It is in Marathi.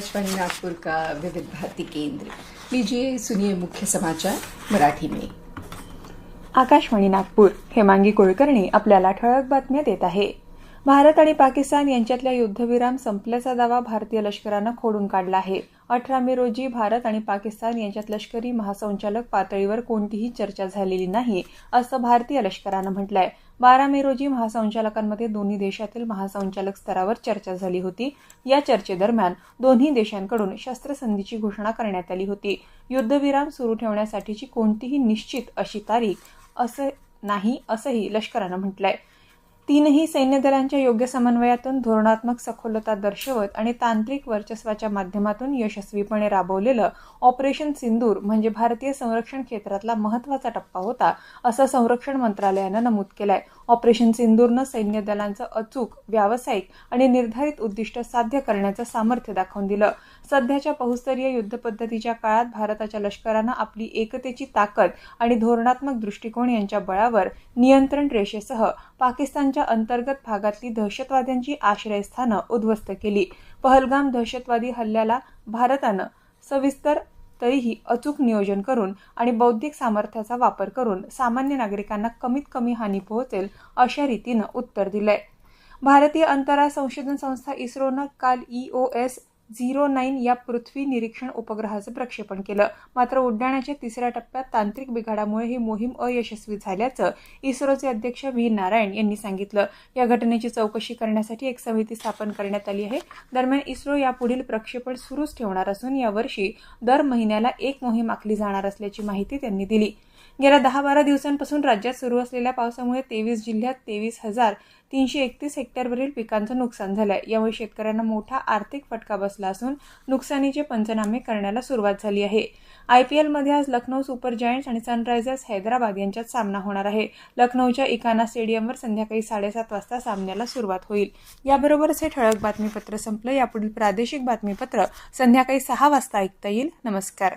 आकाशवाणी नागपुर का विविध भारती केंद्र? लीजिए सुनिए मुख्य समाचार मराठी में. आकाशवाणी नागपूर हेमांगी कुलकर्णी आपल्याला ठळक बातम्या देत आहे. भारत आणि पाकिस्तान यांच्यातल्या युद्धविराम संपल्याचा दावा भारतीय लष्करानं खोडून काढला आहे. अठरा मे रोजी भारत आणि पाकिस्तान यांच्यात लष्करी महासंचालक पातळीवर कोणतीही चर्चा झालेली नाही असं भारतीय लष्करानं म्हटलंय. बारा मे रोजी महासंचालकांमध्ये दोन्ही देशातील महासंचालक स्तरावर चर्चा झाली होती. या चर्चेदरम्यान दोन्ही देशांकडून शस्त्रसंधीची घोषणा करण्यात आली होती. युद्धविराम सुरू ठेवण्यासाठीची कोणतीही निश्चित अशी तारीख असं नाही असंही लष्करानं म्हटलंय. तीनही सैन्य दलांच्या योग्य समन्वयातून धोरणात्मक सखोलता दर्शवत आणि तांत्रिक वर्चस्वाच्या माध्यमातून यशस्वीपणे राबवलेलं ऑपरेशन सिंदूर म्हणजे भारतीय संरक्षण क्षेत्रातला महत्त्वाचा टप्पा होता असं संरक्षण मंत्रालयानं नमूद केलंय. ऑपरेशन सिंदूरनं सैन्य दलांचं अचूक व्यावसायिक आणि निर्धारित उद्दिष्ट साध्य करण्याचं सामर्थ्य दाखवून दिलं. सध्याच्या बहुस्तरीय युद्धपद्धतीच्या काळात भारताच्या लष्करानं आपली एकतेची ताकद आणि धोरणात्मक दृष्टिकोन यांच्या बळावर नियंत्रण रेषेसह पाकिस्तानच्या अंतर्गत भागातली दहशतवाद्यांची आश्रयस्थानं उद्ध्वस्त केली. पहलगाम दहशतवादी हल्ल्याला भारतानं सविस्तर तरीही अचूक नियोजन करून आणि बौद्धिक सामर्थ्याचा वापर करून सामान्य नागरिकांना कमीत कमी हानी पोहोचेल अशा रीतीनं उत्तर दिलंय. भारतीय अंतराळ संशोधन संस्था इस्रोनं काल ओ एस झिरो नाईन या पृथ्वी निरीक्षण उपग्रहाचं प्रक्षेपण केलं. मात्र उड्डाणाच्या तिसऱ्या टप्प्यात तांत्रिक बिघाडामुळे ही मोहीम अयशस्वी झाल्याचं इस्रोचे अध्यक्ष व्ही. नारायण यांनी सांगितलं. या घटनेची चौकशी करण्यासाठी एक समिती स्थापन करण्यात आली आहे. दरम्यान इस्रो यापुढील प्रक्षेपण सुरूच ठेवणार असून यावर्षी दर महिन्याला एक मोहीम आखली जाणार असल्याची माहिती त्यांनी दिली. गेल्या दहा बारा दिवसांपासून राज्यात सुरू असलेल्या पावसामुळे तेवीस जिल्ह्यात तेवीस हजार तीनशे एकतीस हेक्टरवरील पिकांचं नुकसान झालंय. यामुळे शेतकऱ्यांना मोठा आर्थिक फटका बसला असून नुकसानीचे पंचनामे करण्याला सुरुवात झाली आहे. आय पी एलमध्ये आज लखनौ सुपर जायंट्स आणि सनरायझर्स हैदराबाद यांच्यात सामना होणार आहे. लखनौच्या इकाना स्टेडियमवर संध्याकाळी साडेसात वाजता सामन्याला सुरुवात होईल. याबरोबरच हे ठळक बातमीपत्र संपलं. यापुढील प्रादेशिक बातमीपत्र संध्याकाळी सहा वाजता ऐकता येईल. नमस्कार.